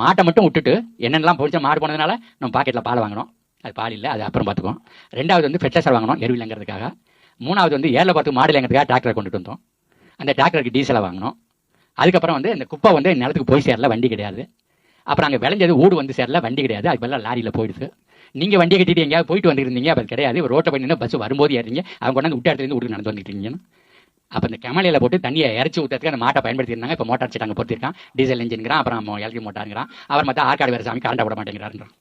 மாட்டை மட்டும் விட்டுட்டு என்னென்னலாம் போச்சு மாடு போனதுனால நம்ம பாக்கெட்டில் பால் வாங்கினோம் அது பால் இல்லை அது அப்புறம் பார்த்துக்கோம் ரெண்டாவது வந்து ஃபெர்டிலைசர் வாங்கினோம் எருவு இல்லைங்கிறதுக்காக. மூணாவது வந்து ஏரில் பார்த்து மாடு இல்லைங்கிறதுக்காக டிராக்டரை கொண்டுட்டு வந்தோம். அந்த டிராக்டருக்கு டீசலை வாங்கினோம். அதுக்கப்புறம் வந்து இந்த குப்பை வந்து நிலத்துக்கு போய் சேரல வண்டி கிடையாது. அப்புறம் அங்கே விளைஞ்சது ஊடு வந்து சேரல வண்டி கிடையாது. அது பதிலாக லாரியில் போயிடுது. நீங்கள் வண்டியை கட்டிட்டு எங்கேயாவது போயிட்டு வந்துருந்தீங்க அப்போ அது கிடையாது. ரோட்டை பண்ணி பஸ் வரும்போது ஏறிங்க அவங்க கொண்டாந்து விட்டு இடத்துலேருந்து ஊருக்கு நடந்து வந்துட்டு அப்போ இந்த கமலையில் போட்டு தண்ணியை இறச்சி ஊற்றுறதுக்கு அந்த மாட்டை பயன்படுத்தியிருந்தாங்க. இப்போ மோட்டார் சட்டாங்க பொறுத்திருக்கான். டீசல் இன்ஜின்கிறான் அப்புறம் எலக்ட்ரிக் மோட்டாருங்கிறான். அவர் மற்ற ஆற்காடு வேறு சாமி கரண்டை விட மாட்டேங்கிறாருன்றான்.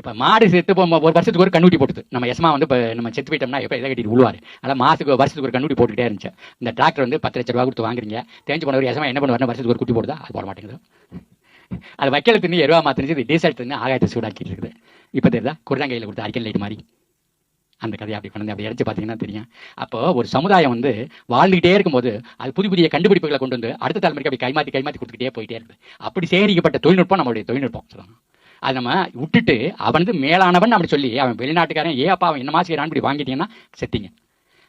இப்போ மாடு செத்து போ ஒரு வருஷத்துக்கு ஒரு கண்ணூட்டி போட்டுது. நம்ம எஸ்மா வந்து இப்போ நம்ம செத்து போயிட்டோம்னா எப்போ இதை கட்டிட்டு விழுவார் அதனால் மாதத்துக்கு வருஷத்துக்கு ஒரு கண்ணூட்டி போட்டுக்கிட்டே இருந்துச்சு. இந்த டிராக்டர் வந்து பத்து லட்ச ரூபா கொடுத்து வாங்குறீங்க. தேஞ்சு போனவர் எஸ்மா என்ன பண்ணுவார் வருஷத்துக்கு ஒரு குட்டி போடுதா? அது போட மாட்டேங்குது. அது வைக்கல தின்னு எருவா மாத்தினுச்சு. இது டீசல் தின்னு ஆகாயத்தை சூடாக்கிட்டு இருக்குது. இப்போ தெரியுதா? குரங்கையில் கொடுத்த அரிக்கல் லைட் மாதிரி. அந்த கதையை அப்படி கொண்டு அப்படி இறச்சி பார்த்தீங்கன்னா தெரியும். அப்போ ஒரு சமுதாயம் வந்து வாழ்ந்துகிட்டே இருக்கும்போது அது புதிய புதிய கண்டுபிடிப்புகளை கொண்டு வந்து அடுத்த தலைமுறைக்கு அப்படி கைமாற்றி கைமாற்றி கொடுத்துக்கிட்டே போயிட்டே இருக்குது. அப்படி சேகரிக்கப்பட்ட தொழில்நுட்பம் நம்மளுடைய தொழில்நுட்பம் சொல்லணும் அது நம்ம விட்டுட்டு அவனது மேலானவன் அப்படி சொல்லி அவன் வெளிநாட்டுக்காரன் ஏ அப்பா அவன் என்ன மாதிரி செய்யறான்னு இப்படி வாங்கிட்டீங்கன்னா செத்தீங்க.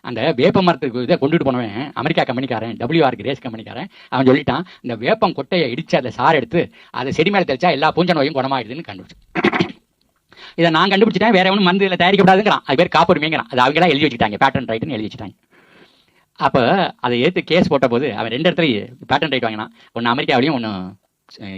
அந்த வேப்ப மரத்துக்கு இதை கொண்டுட்டு போனவன் அமெரிக்கா கம்பெனிக்காரன் டபிள்யூஆர் கிரேஸ் கம்பெனிக்காரன். அவன் சொல்லிட்டான் இந்த வேப்பம் கொட்டையை இடிச்சு அதை சாறு எடுத்து அதை செடி மேலே தெளிச்சா எல்லா பூஞ்ச நோயும் குணமாயிடுதுன்னு கண்டுபிடிச்சு. இதை நான் கண்டுபிடிச்சிட்டேன் வேற எவனும் மருந்து இதில் தயாரிக்கப்படாதுங்கிறான். அது பேர் காப்புரிமைங்கிறான் அது அவங்களா எழுதி வச்சுட்டாங்க பேட்டன் ரைட்னு எழுதி வச்சுட்டாங்க அப்போ அதை ஏற்று கேஸ் போட்ட போது அவன் ரெண்டு இடத்துல பேட்டன் ரைட் வாங்கினான். ஒன்று அமெரிக்காவிலையும் ஒன்று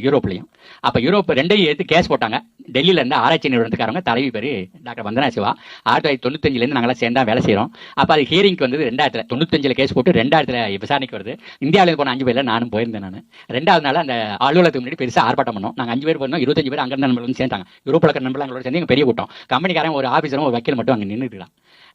யூரோப்லையும் அப்போ யூரோப் ரெண்டையும் ஏற்று கேஸ் போட்டாங்க. டெல்லியில இருந்து ஆராய்ச்சி நிறுவனத்துக்காரங்க தலைவி பேர் டாக்டர் வந்தனா சிவா. ஆயிரத்தி தொள்ளாயிரத்தி தொண்ணூத்தஞ்சிலேருந்து நாங்களாம் சேர்ந்தா வேலை செய்கிறோம் அப்போ அது ஹியரிங்க்கு வந்து ரெண்டாயிரத்தில் தொண்ணூத்தஞ்சில் கேஸ் போட்டு ரெண்டாயிரத்தில் விசாரணைக்கு வருது. இந்தியாவில் போன அஞ்சு பேரில் நானும் போயிருந்தேன் நான். ரெண்டாவது நாள் அந்த அலுவலகத்துக்கு முன்னாடி பெருசாக ஆர்ப்பாட்டம் பண்ணோம். நாங்கள் அஞ்சு பேர் போனோம் இருபத்தஞ்சு பேர் அங்கே நண்பர்கள் வந்து சேர்ந்தாங்க. யூரோப்பில் இருக்கிற நண்பர்கள் எங்களோட சேர்ந்து பெரிய கூட்டம். கம்பெனிக்காரன் ஒரு ஆஃபீஸரும் ஒரு வக்கீல் மட்டும் அங்கே நின்றுட்டுலாம்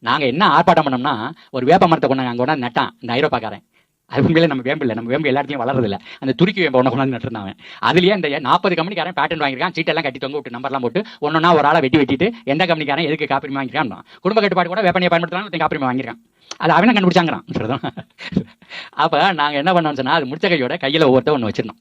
நாங்கள் என்ன ஆர்ப்பாட்டம் பண்ணோம்னா ஒரு வேப்ப மரத்தை கொண்டாங்க அங்கே கொண்டாந்து நட்டான் இந்த ஐரோப்பாக்காரன். அது நம்ம வேம்பு இல்லை. நம்ம வேம்பு எல்லாத்தையும் வளரதில்ல அந்த துருக்கி வேம்பு ஒன்று கொண்டாந்து நட்டுருந்தாங்க அதுலயே இந்த நாற்பது கம்பெனிக்காரன் பேட்டன் வாங்கியிருக்கான். சீட்டெல்லாம் கட்டி தொங்க விட்டு நம்பர்லாம் போட்டு ஒன்னொன்னா ஒரு ஆளை வெட்டி வெட்டிட்டு எந்த கம்பெனிக்காரன் எதுக்கு காப்பிரிமை வாங்கியிருக்கான் குடும்ப கட்டுப்பாடு கூட வேப்பனையை பயன்படுத்தலாம் காப்பிரிமை வாங்கியிருக்கான். அது அவனை கண்டுபிடிச்சாங்கிறான். அப்போ நாங்கள் என்ன பண்ணோம்னு சொன்னால் அது முடிச்ச கையோட கையில் ஒவ்வொருத்தர் ஒன்று வச்சிருந்தோம்.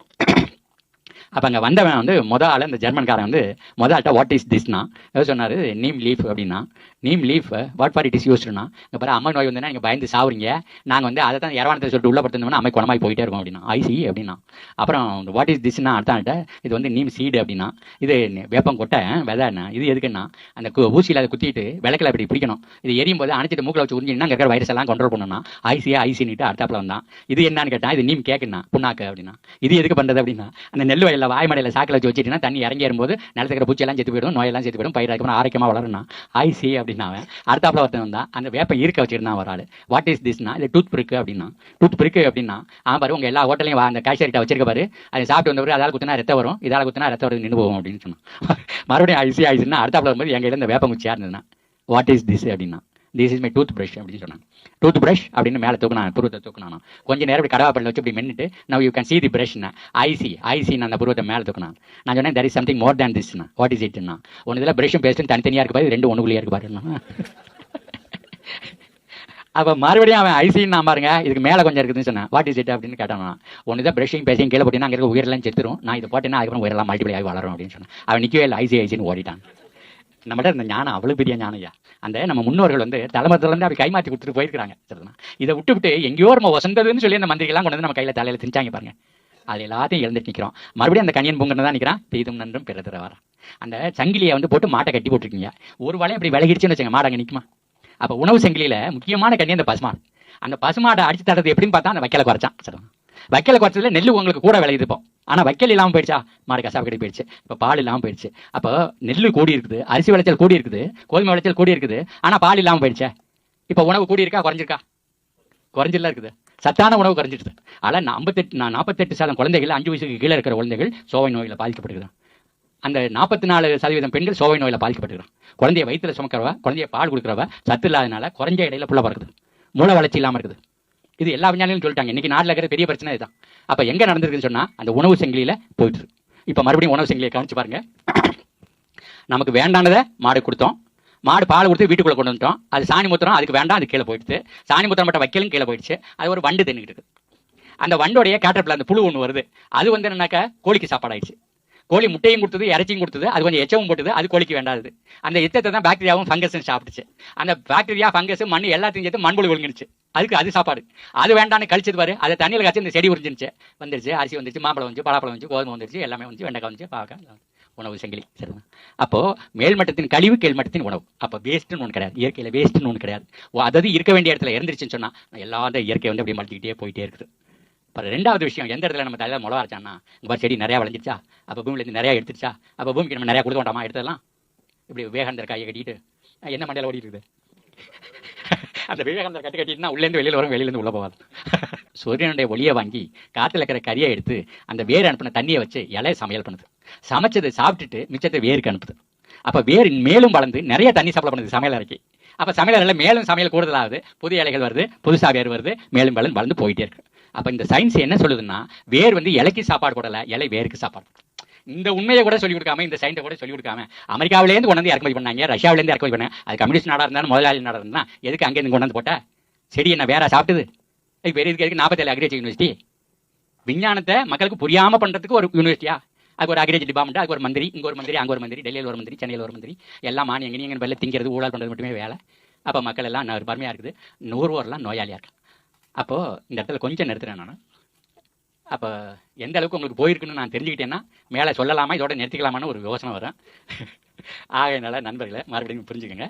அப்போ அங்கே வந்தவன் வந்து மொதல் ஆள் இந்த ஜெர்மன்காரன் வந்து மொதல் ஆள்கிட்ட வாட் இஸ் திஸ்னா எதாவது சொன்னார் நீம் லீஃப் அப்படின்னா neem leaf what for it is யூஸ்டுனா இங்கே பாரு அம்மா நோய் வந்ததுன்னா நீங்கள் பயந்து சாவுறீங்க. நாங்கள் வந்து அதை தான் இரவானத்தை சொல்லிட்டு உள்ள படுத்திருந்தோம்னா அம்மை குணமாய் போயிட்டே இருக்கும் அப்படின்னா ஐசி அப்படின்னா. அப்புறம் வாட் இஸ் திஸ்னா அடுத்த இது வந்து நீம் சீடு அப்படின்னா இது வேப்பம் கொட்டை விதைன்னா இது எதுக்குன்னா அந்த ஊசியில் அதை குத்திட்டு விளக்கில் அப்படி பிடிக்கணும். இது எரியும் போது அணைச்சிட்டு மூக்கில் வச்சு உறிஞ்சினா அங்கே இருக்கிற வைரஸ் எல்லாம் கண்ட்ரோல் பண்ணணும் ஐசியா ஐசின்னுட்டு அடுத்தாப்பில் வந்தான். இது என்னன்னு கேட்டால் இது நீம் கேக்குன்னா புண்ணாக்கு அப்படின்னா. இது எதுக்கு பண்ணுறது அப்படின்னா அந்த நெல் வயலில் வாய்மடையில் சாக்கில் வச்சு வச்சுட்டீங்கன்னா தண்ணி இறங்கி வரும்போது நிலத்துக்கிற பூச்சியெல்லாம் செத்து போயிடும் நோயெல்லாம் செத்து போயிடும் பயிர் அதுக்கப்புறம் ஆரோக்கியமாக வளரும்னா. ஐசி அப்படின்னா அவன் அடுத்தாப்புல ஒருத்தன் வந்தா அந்த வேப்ப இருக்க வச்சிருந்தான் ஒரு ஆள் வாட் இஸ் திஸ்னா இது டூத் பிரிக்கு அப்படின்னா. டூத் பிரிக்கு அப்படின்னா ஆ பாரு உங்க எல்லா ஹோட்டலையும் அந்த காய்ச்சரிட்ட வச்சிருக்க பாரு. அதை சாப்பிட்டு வந்தவரு அதால் குத்தினா ரத்தம் வரும். இதால் குத்தினா ரத்த வருது நின்று போகும் அப்படின்னு சொன்னான். மறுபடியும் ஐசி ஐசின்னா அடுத்தாப்புல வரும்போது எங்க இந்த வேப்பம் குச்சியா இருந்ததுன்னா வாட் இஸ் திஸ் அப்படின்னா. This is my tooth brush அப்படின்னு சொன்னாங்க. டூத் பிரஷ் அப்படின்னு மேலே தூக்கினா புருவத்தை தூக்கினானா. கொஞ்ச நேரம் இப்படி கடவாப்பல்ல வச்சு இப்படி மென்னுட்டு now you can see the பிரஷ்னா I see ஐசின்னு அந்த புருவத்தை மேலே தூக்கினான் நான் சொன்னேன் there is something more than Thisna what is இட்னா ஒன்று இதில் பிரஷும் பேஸ்ட்டும் தனித்தனியாக இருக்கு பாரு ரெண்டு ஒன்றுக்குள்ளேயே இருக்கு அப்போ மறுபடியும் அவன் ஐசின்னு நான் பாருங்க இதுக்கு மேலே கொஞ்சம் இருக்குதுன்னு சொன்னேன். வாட் இஸ் இட் அப்படின்னு கேட்டான். ஒன்று தான் பிரஷிங் பேசிங் கீழே போட்டீங்கன்னா அங்கே இருக்க உயிரெல்லாம் செத்துரும். நான் இதை போட்டேன்னா அதுக்கப்புறம் உயிரெல்லாம் மல்டிபிளை ஆகி வளரும் அப்படின்னு சொன்னேன். அவன் நிற்கவே இல்லை ஐசி ஐசின்னு ஓடிட்டான். நம்மகிட்ட இந்த ஞானம் அவ்வளோ பெரிய ஞானம் ஐயா. அந்த நம்ம முன்னோர்கள் வந்து தலைமரத்துலேருந்து அப்படி கைமாற்றி கொடுத்துட்டு போயிருக்காங்க சரிதான்? இதை விட்டு விட்டு எங்கேயோ நம்ம வசந்ததுன்னு சொல்லி அந்த மந்திரிகள்லாம் கொண்டு வந்து நம்ம கையில் தலையில் திணிச்சாங்க பாருங்க. அது எல்லாத்தையும் எழுந்துட்டு நிற்கிறோம் மறுபடியும் அந்த கனியன் பொங்கன்னு தான் நிற்கிறான் பெய்தும் நன்றும் பிறதுற வர அந்த சங்கிலியை வந்து போட்டு மாட்டை கட்டி போட்டுருக்கீங்க. ஒரு வளையம் இப்படி விலகிடுச்சுன்னு வச்சுங்க மாடு அங்கே நிற்குமா அப்போ உணவு சங்கிலியில் முக்கியமான கண்ணி அந்த பசுமாடு. அந்த பசுமாடை அடிச்சு தரது எப்படின்னு பார்த்தா அந்த வைக்கலை குறைச்சான் சரிதான்? வைக்கல குறைச்சதுல நெல் உங்களுக்கு கூட விளையுது இப்போ. ஆனால் வைக்கல் இல்லாமல் போயிடுச்சா? மாடு கசாப்பு கட்டி போயிடுச்சு. இப்போ பால் இல்லாமல் போயிடுச்சு. அப்போ நெல் கூடி இருக்குது அரிசி விளைச்சல் கூடி இருக்குது கோதுமை விளைச்சல் கூடி இருக்குது ஆனால் பால் இல்லாமல் போயிடுச்சே. இப்போ உணவு கூடி இருக்கா? குறைஞ்சிருக்கா? குறைஞ்சிலாம் இருக்குது. சத்தான உணவு குறைஞ்சிடுது. ஆனால் ஐம்பத்தெட்டு நான் நாற்பத்தெட்டு சதம் குழந்தைகள் அஞ்சு வயசுக்கு கீழே இருக்கிற குழந்தைகள் சோவை நோயில் பாதிக்கப்படுகிறான் அந்த நாற்பத்தி நாலு சதவீதம் பெண்கள் சோவை நோயில் பாதிக்கப்பட்டுக்கிறான் குழந்தைய வயிற்றுல சுமக்கிறவ குழந்தைய பால் கொடுக்குறவ சத்து இல்லாதனால குறைஞ்ச இடையில புள்ள பிறகுது மூளை வளர்ச்சி இல்லாமல் இருக்குது. இது எல்லா விஞ்ஞானிகளும் சொல்லிட்டாங்க. இன்னைக்கு நாட்டில் இருக்கிற பெரிய பிரச்சனை இதுதான். அப்போ எங்கே நடந்திருக்குன்னு சொன்னால் அந்த உணவு செங்கிலியில் போயிட்டு இப்போ மறுபடியும் உணவு செங்கிலியை காமிச்சு பாருங்க. நமக்கு வேண்டானதை மாடு கொடுத்தோம். மாடு பால் கொடுத்து வீட்டுக்குள்ளே கொண்டு வந்துட்டோம். அது சாணி மூத்திரம் அதுக்கு வேண்டாம் அது கீழே போயிடுச்சு. சாணி மூத்திரம் மட்டும் வைக்கலும் கீழே போயிடுச்சு. அது ஒரு வண்டு தின்னுக்கிட்டு அந்த வண்டோடைய கேட்டப்பில் அந்த புழு ஒன்று வருது. அது வந்து என்னன்னாக்கா கோழிக்கு சாப்பாடு ஆயிடுச்சு கோழி முட்டையும் கொடுத்தது இறைச்சியும் கொடுத்தது அது கொஞ்சம் எச்சவும் போட்டது அது கோழிக்கு வேண்டாது. அந்த எச்சத்தை தான் பாக்டீரியாவும் ஃபங்கஸும் சாப்பிட்டுச்சு. அந்த பாக்டீரியா ஃபங்கஸ் மண் எல்லாத்தையும் சேர்த்து மண்புழு ஒழுங்கிடுச்சு அதுக்கு அது சாப்பாடு. அது வேண்டாம்னு கழிச்சது பாரு அதை தண்ணியில் காய்ச்சி இந்த செடி உறிஞ்சிருச்சு. வந்துருச்சு அரிசி வந்துருச்சு மாம்பழம் வந்துச்சு பலாப்பழம் வந்துச்சு கோதுமை வந்துருச்சு எல்லாமே வந்துச்சு வெண்டைக்காய் வந்துச்சு பாவக்காய் உணவு செங்கிலி சரிங்களா? அப்போ மேல்மட்டத்தின் கழிவு கீழ்மட்டத்தின் உணவு. அப்போ வேஸ்ட்டுன்னு ஒன்று கிடையாது. இயற்கையில் வேஸ்ட்டுன்னு ஒன்று கிடையாது. ஓ, அதாவது இருக்க வேண்டிய இடத்துல இருந்துருச்சுன்னு சொன்னால் எல்லா இயற்கை வந்து அப்படியே மல்த்திக்கிட்டே போயிட்டே இருக்குது. ரெண்டாவது விஷயம். எந்த இடத்துல நம்ம தலையில் முளை அரைச்சான்னா இங்கே செடி நிறையா விளைஞ்சிருச்சா அப்போ பூமியிலேருந்து நிறையா எடுத்துருச்சா? அப்போ பூமிக்கு நம்ம நிறையா கொடுக்க வேண்டாமா எடுத்துடலாம் இப்படி விவேகானந்தர் கையை கட்டிட்டு என்ன மண்டையில் ஓடிட்டு இருக்குது? அந்த விவேகானந்தர் கட்டு கட்டிட்டுனா உள்ளேருந்து வெளியில் வரும் வெளியிலேருந்து உள்ள போகாது. சூரியனுடைய ஒளியை வாங்கி காற்றுல இருக்கிற கரியை எடுத்து அந்த வேர் அனுப்பின தண்ணியை வச்சு இலைய சமையல் பண்ணுது. சமைச்சது சாப்பிட்டுட்டு மிச்சத்தை வேருக்கு அனுப்புது. அப்போ வேர் மேலும் வளர்ந்து நிறைய தண்ணி சப்ளை பண்ணுது சமையல் அறைக்கு. அப்போ சமையல் மேலும் சமையல் கூடுதலாகுது. புது இலைகள் வருது புதுசாக வேர் வருது மேலும் வளர்ந்து வளர்ந்து போயிட்டே இருக்கு. அப்ப இந்த சயின்ஸ் என்ன சொல்லுதுன்னா வேர் வந்து இலைக்கு சாப்பாடு போடல இலை வேருக்கு சாப்பாடு. இந்த உண்மையை கூட சொல்லிக் கொடுக்காம இந்த சயின்ஸை கூட சொல்லிக் கொடுக்காம அமெரிக்காவிலேருந்து கொண்டு வந்து இறக்குமதி பண்ணாங்க ரஷ்யாவிலேருந்து இறக்குமதி பண்ணாங்க அது கம்யூனிஸ்ட் நாடா இருந்தாலும் முதலாளி நாடா இருந்தா எதுக்கு அங்கேருந்து கொண்டு வந்து போட்ட? செடி என்ன வேற சாப்பிட்டது? இது பெரிய இதுக்கு நாற்பத்தேழு அக்ரிகல்ச்சர் யூனிவர்சிட்டி விஞ்ஞானத்தை மக்களுக்கு புரியாம பண்றதுக்கு ஒரு யூனிவர்சிட்டியா அது ஒரு அக்ரிகல்ச்சர் டிபார்ட்மெண்ட் அது ஒரு மந்திரி இங்க ஒரு மந்திரி அங்க ஒரு மந்திரி டெல்லியில் ஒரு மந்திரி சென்னையில் ஒரு மந்திரி எல்லாம் மானியம் எங்க வெளில திங்கிறது ஊழல் பண்ணுறது மட்டுமே வேலை. அப்போ மக்கள் எல்லாம் ஒரு வறுமையா இருக்குது. நூறுவோர்லாம் நோயாளியாக இருக்கு அப்போ இந்த இடத்துல கொஞ்சம் நிறுத்துறேன் நான். அப்போ எந்த அளவுக்கு உங்களுக்கு போயிருக்குன்னு நான் தெரிஞ்சுக்கிட்டேன்னா மேலே சொல்லலாமா இதோட நிறுத்திக்கலாமான்னு ஒரு யோசனை வரும். ஆகையினால நண்பர்களை மறுபடியும் புரிஞ்சுக்கோங்க.